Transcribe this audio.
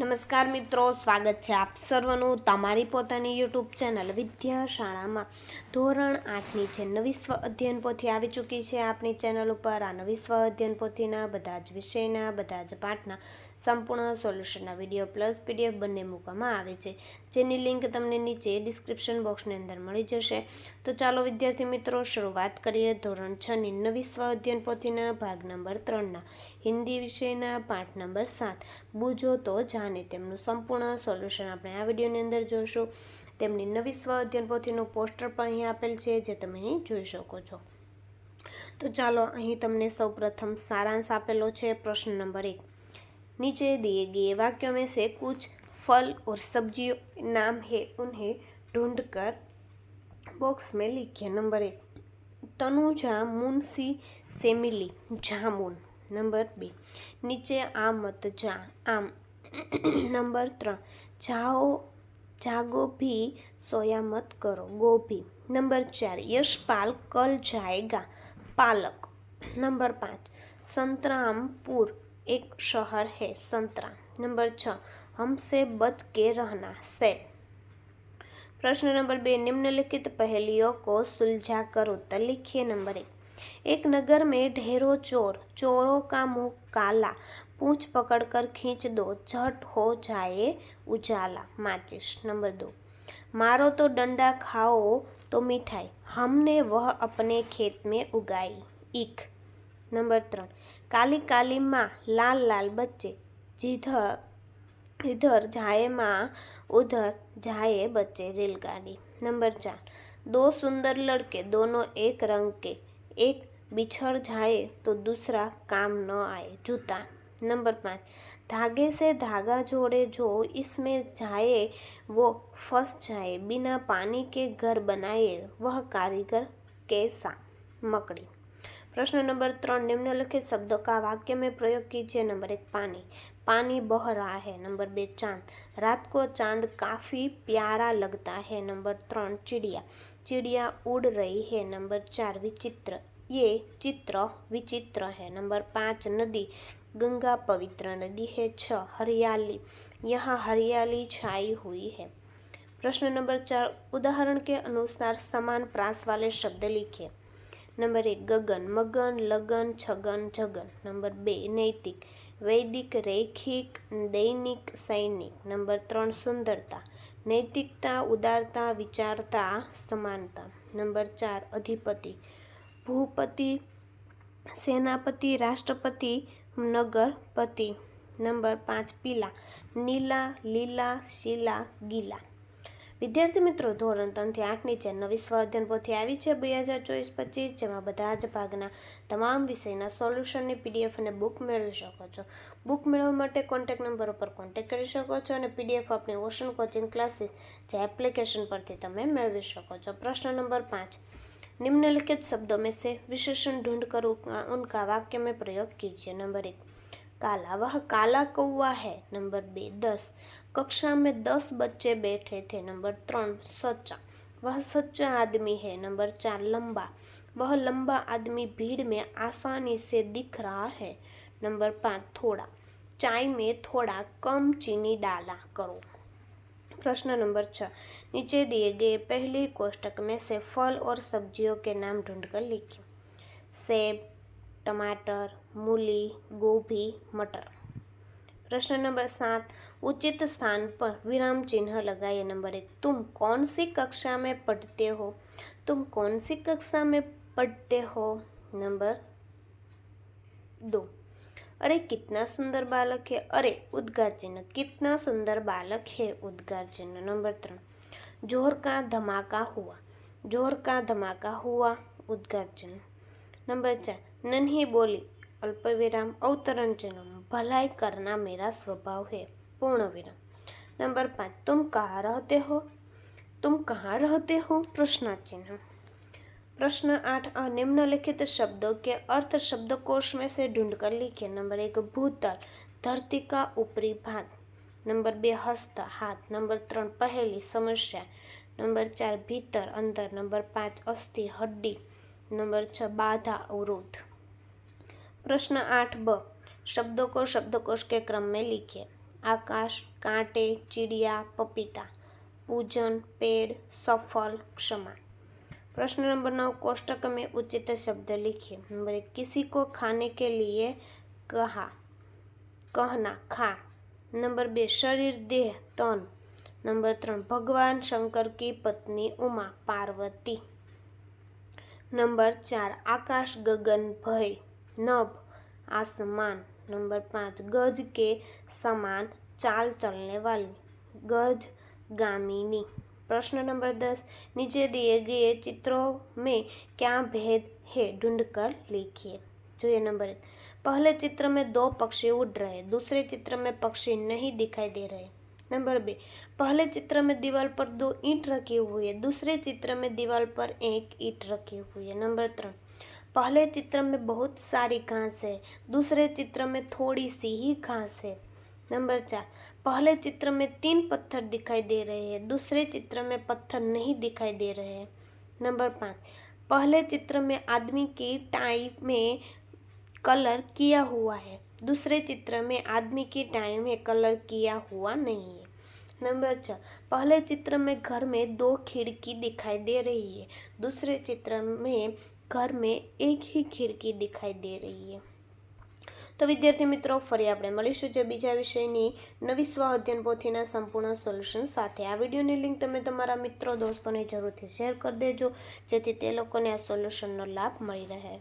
નમસ્કાર મિત્રો, સ્વાગત છે આપ સર્વનું તમારી પોતાની યુટ્યુબ ચેનલ વિદ્યાશાળામાં. ધોરણ આઠની છે નવી સ્વ અધ્યયન પોથી આવી ચૂકી છે આપણી ચેનલ ઉપર, આ નવી સ્વ અધ્યયન પોથીના બધા જ વિષયના, બધા જ પાઠના સંપૂર્ણ સોલ્યુશનના વીડિયો પ્લસ પીડીએફ બંને મૂકવામાં આવે છે. જેની લિંક તમને નીચે ડિસ્ક્રિપ્શન બોક્સની અંદર મળી જશે. તો ચાલો વિદ્યાર્થી મિત્રો, શરૂઆત કરીએ ધોરણ છની નવી સ્વ અધ્યયન પોથીના ભાગ નંબર ત્રણના. હિન્દી વિષયના પાઠ નંબર સાત. બુજો તો જાણે અને તેમનું સંપૂર્ણ સોલ્યુશન આપણે આ વિડીયોની અંદર જોઈશું. તેમની નવી સ્વ અધ્યયન પોથીનું પોસ્ટર પણ અહીં આપેલ છે, જે તમે અહીં જોઈ શકો છો. તો ચાલો અહીં તમને સૌપ્રથમ સારાંશ આપેલો છે, પ્રશ્ન નંબર એક. નીચે દિએ ગયે વાક્યો મેં સે કુછ ફલ ઓર સબ્જીઓ નામ હે ઉન્હે ઢૂંઢ કર બોક્સ મેં લીખીએ નંબર એક. તનુજા મુનસી સેમિલી જામુન નંબર બે. નીચે આ મત જા. આમ नंबर ત્રણ જાઓ જાગો भी सोया मत करो गोभी नंबर चार यशपाल कल जाएगा पालक नंबर पाँच संतरामपुर एक शहर है संतरा नंबर छः हमसे बच के रहना सेब प्रश्न नंबर बे निम्नलिखित पहेलियों को सुलझा कर उत्तर लिखिए नंबर एक एक नगर में ढेरों चोर चोरों का मुंह काला पूंछ पकड़कर खींच दो झट हो जाए उजाला माचिस नंबर दो मारो तो डंडा खाओ तो मिठाई हमने वह अपने खेत में उगाई ईख नंबर ત્રણ काली काली माँ लाल लाल बच्चे जिधर इधर जाए माँ उधर जाए बच्चे रेलगाड़ी नंबर चार दो सुंदर लड़के दोनों एक रंग के एक बिछड़ जाए तो दूसरा काम न आए जूता नंबर पाँच धागे से धागा जोड़े जो इसमें जाए वो फंस जाए बिना पानी के घर बनाए वह कारीगर कैसा मकड़ी प्रश्न नंबर त्रण निम्नलिखित शब्दों का वाक्य में प्रयोग कीजिए नंबर एक पानी पानी बह रहा है नंबर बे चाँद रात को चाँद काफ़ी प्यारा लगता है नंबर त्रण चिड़िया चिड़िया उड़ रही है नंबर चार विचित्र ये चित्र विचित्र है नंबर पाँच नदी गंगा पवित्र नदी है छ हरियाली यहाँ हरियाली छाई हुई है प्रश्न नंबर चार उदाहरण के अनुसार समान प्रास वाले शब्द लिखिए नंबर एक गगन मगन लगन छगन जगन नंबर बे नैतिक वैदिक रैखिक दैनिक सैनिक नंबर ત્રણ સુંદરતા નૈતિકતા ઉદારતા વિચારતા સમાનતા નંબર ચાર અધિપતિ ભૂપતિ, સેનાપતિ, રાષ્ટ્રપતિ, નગરપતિ. નંબર પાંચ, પીલા. નીલા, લીલા, શીલા, ગીલા. વિદ્યાર્થી મિત્રો, ધોરણ ત્રણથી આઠની જે નવી સ્વાધ્યન પોથી આવી છે બે હજાર ચોવીસ પચીસ, જેમાં બધા જ ભાગના તમામ વિષયના સોલ્યુશનની પીડીએફ અને બુક મેળવી શકો છો. બુક મેળવવા માટે કોન્ટેક્ટ નંબર ઉપર કોન્ટેક્ટ કરી શકો છો અને પીડીએફ આપણી ઓશન કોચિંગ ક્લાસીસ જે એપ્લિકેશન પરથી તમે મેળવી શકો છો. પ્રશ્ન નંબર પાંચ. निम्नलिखित शब्दों में से विशेषण ढूंढ कर उनका वाक्य में प्रयोग कीजिए। नंबर एक, काला। वह काला कौआ है। नंबर बे, दस। कक्षा में दस बच्चे बैठे थे। नंबर त्रण, सच्चा। वह सच्चा आदमी है। नंबर चार, लंबा। वह लंबा आदमी भीड़ में आसानी से दिख रहा है। नंबर पाँच, थोड़ा। चाय में थोड़ा कम चीनी डाला करो। प्रश्न नंबर छः। नीचे दिए गए पहले कोष्टक में से फल और सब्जियों के नाम ढूंढकर लिखिए सेब, टमाटर, मूली, गोभी, मटर। प्रश्न नंबर सात, उचित स्थान पर विराम चिन्ह लगाइए। नंबर एक, तुम कौन सी कक्षा में पढ़ते हो? तुम कौन सी कक्षा में पढ़ते हो? नंबर दो। अरे कितना सुंदर बालक है। अरे उद्गार चिन्ह, कितना सुंदर बालक है उद्गार चिन्ह। नंबर तीन, ज़ोर का धमाका हुआ, ज़ोर का धमाका हुआ उद्गार चिन्ह। नंबर चार, नन्ही बोली, अल्प विराम, अवतरण चिन्ह, भलाई करना मेरा स्वभाव है, पूर्ण विराम। नंबर पाँच, तुम कहाँ रहते हो? तुम कहाँ रहते हो? प्रश्न चिन्ह। प्रश्न आठ निम्नलिखित शब्दों के अर्थ शब्दकोश में से ढूंढकर लिखिए। नंबर एक, भूतल, धरती का ऊपरी भाग। नंबर बे, हस्त, हाथ। नंबर त्रण, पहली, समस्या। नंबर चार, भीतर, अंदर। नंबर पाँच, अस्थि, हड्डी। नंबर छ, बाधा, अवरोध। प्रश्न आठ ब, शब्दों को शब्दकोश के क्रम में लिखिए। आकाश, कांटे, चिड़िया, पपीता। पूजन, पेड़, सफल, क्षमा। प्रश्न नंबर नौ कोष्टक में उचित शब्द लिखिए नंबर एक किसी को खाने के लिए कहा कहना खा नंबर बे शरीर देह तन नंबर ત્રણ ભગવાન શંકર की पत्नी उमा पार्वती नंबर चार आकाश गगन भय नभ आसमान नंबर पाँच गज के समान चाल चलने वाली गज गामिनी प्रश्न नंबर दस, नीचे दिए गए चित्रों में क्या भेद है? ढूंढ कर लिखिए। जो ये नंबर एक पहले चित्र में दो पक्षी उड़ रहे दूसरे चित्र में पक्षी नहीं दिखाई दे रहे नंबर बी, पहले चित्र में दीवार पर दो ईंट रखे हुए है, दूसरे चित्र में दीवार पर एक ईंट रखे हुए है। नंबर तीन, पहले चित्र में बहुत सारी घास है, दूसरे चित्र में थोड़ी सी ही घास है। नंबर चार पहले चित्र में तीन पत्थर दिखाई दे रहे हैं, दूसरे चित्र में पत्थर नहीं दिखाई दे रहे हैं। नंबर पाँच, पहले चित्र में आदमी की टाई में कलर किया हुआ है, दूसरे चित्र में आदमी की टाई में कलर किया हुआ नहीं है। नंबर छः, पहले चित्र में घर में दो खिड़की दिखाई दे रही है, दूसरे चित्र में घर में एक ही खिड़की दिखाई दे रही है। તો વિદ્યાર્થી મિત્રો, ફરી આપણે મળીશું જે બીજા વિષયની નવી સ્વાધ્યન પોથીના સંપૂર્ણ સોલ્યુશન સાથે. આ વિડીયોની લિંક તમે તમારા મિત્રો, દોસ્તોને જરૂરથી શેર કરી દેજો, જેથી તે લોકોને આ સોલ્યુશનનો લાભ મળી રહે.